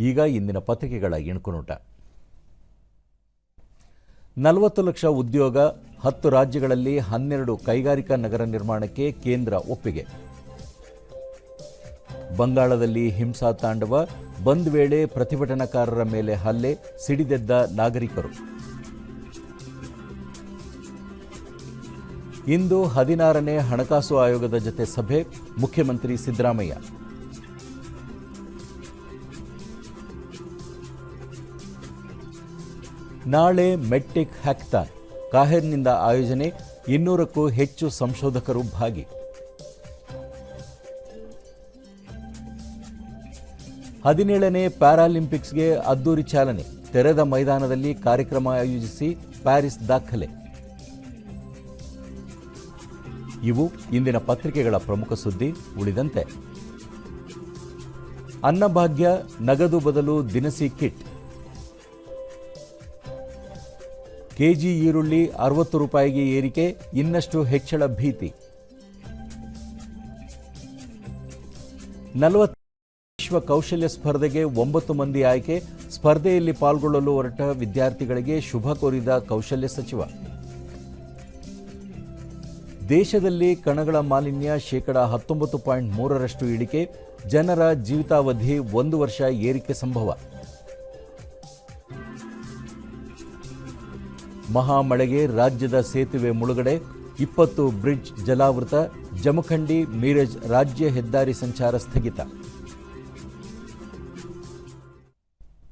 ಈಗ ಇಂದಿನ ಪತ್ರಿಕೆಗಳ ಇಣುಕುನೋಟ. ನಲವತ್ತು ಲಕ್ಷ ಉದ್ಯೋಗ, ಹತ್ತು ರಾಜ್ಯಗಳಲ್ಲಿ ಹನ್ನೆರಡು ಕೈಗಾರಿಕಾ ನಗರ ನಿರ್ಮಾಣಕ್ಕೆ ಕೇಂದ್ರ ಒಪ್ಪಿಗೆ. ಬಂಗಾಳದಲ್ಲಿ ಹಿಂಸಾ ತಾಂಡವ, ಬಂದ್ ವೇಳೆ ಪ್ರತಿಭಟನಾಕಾರರ ಮೇಲೆ ಹಲ್ಲೆ, ಸಿಡಿದೆದ್ದ ನಾಗರಿಕರು. ಇಂದು ಹದಿನಾರನೇ ಹಣಕಾಸು ಆಯೋಗದ ಜತೆ ಸಭೆ, ಮುಖ್ಯಮಂತ್ರಿ ಸಿದ್ದರಾಮಯ್ಯ. ನಾಳೆ ಮೆಟ್ಟಿಕ್ ಹ್ಯಾಕ್ತಾನ್ ಕಾಹಿರ್ನಿಂದ ಆಯೋಜನೆ ಇನ್ನೂರಕ್ಕೂ ಹೆಚ್ಚು ಸಂಶೋಧಕರು ಭಾಗಿ. ಹದಿನೇಳನೇ ಪ್ಯಾರಾಲಿಂಪಿಕ್ಸ್ಗೆ ಅದ್ದೂರಿ ಚಾಲನೆ, ತೆರೆದ ಮೈದಾನದಲ್ಲಿ ಕಾರ್ಯಕ್ರಮ ಆಯೋಜಿಸಿ ಪ್ಯಾರಿಸ್ ದಾಖಲೆ. ಇವು ಇಂದಿನ ಪತ್ರಿಕೆಗಳ ಪ್ರಮುಖ ಸುದ್ದಿ, ಉಳಿದಂತೆ. ಅನ್ನಭಾಗ್ಯ, ನಗದು ಬದಲು ದಿನಸಿ ಕಿಟ್. ಕೆಜಿ ಈರುಳ್ಳಿ ಅರವತ್ತು ರೂಪಾಯಿಗೆ ಏರಿಕೆ, ಇನ್ನಷ್ಟು ಹೆಚ್ಚಳ ಭೀತಿ. ನಲವತ್ತು ವಿಶ್ವ ಕೌಶಲ್ಯ ಸ್ಪರ್ಧೆಗೆ ಒಂಬತ್ತು ಮಂದಿ ಆಯ್ಕೆ, ಸ್ಪರ್ಧೆಯಲ್ಲಿ ಪಾಲ್ಗೊಳ್ಳಲು ಹೊರಟ ವಿದ್ಯಾರ್ಥಿಗಳಿಗೆ ಶುಭ ಕೋರಿದ ಕೌಶಲ್ಯ ಸಚಿವ. ದೇಶದಲ್ಲಿ ಕಣಗಳ ಮಾಲಿನ್ಯ ಶೇಕಡ ಹತ್ತೊಂಬತ್ತು ಪಾಯಿಂಟ್ ಮೂರರಷ್ಟು ಇಳಿಕೆ, ಜನರ ಜೀವಿತಾವಧಿ ಒಂದು ವರ್ಷ ಏರಿಕೆ ಸಂಭವ. ಮಹಾಮಳೆಗೆ ರಾಜ್ಯದ ಸೇತುವೆ ಮುಳುಗಡೆ ಇಪ್ಪತ್ತು ಬ್ರಿಡ್ಜ್ ಜಲಾವೃತ ಜಮಖಂಡಿ ಮೀರಜ್ ರಾಜ್ಯ ಹೆದ್ದಾರಿ ಸಂಚಾರ ಸ್ಥಗಿತ.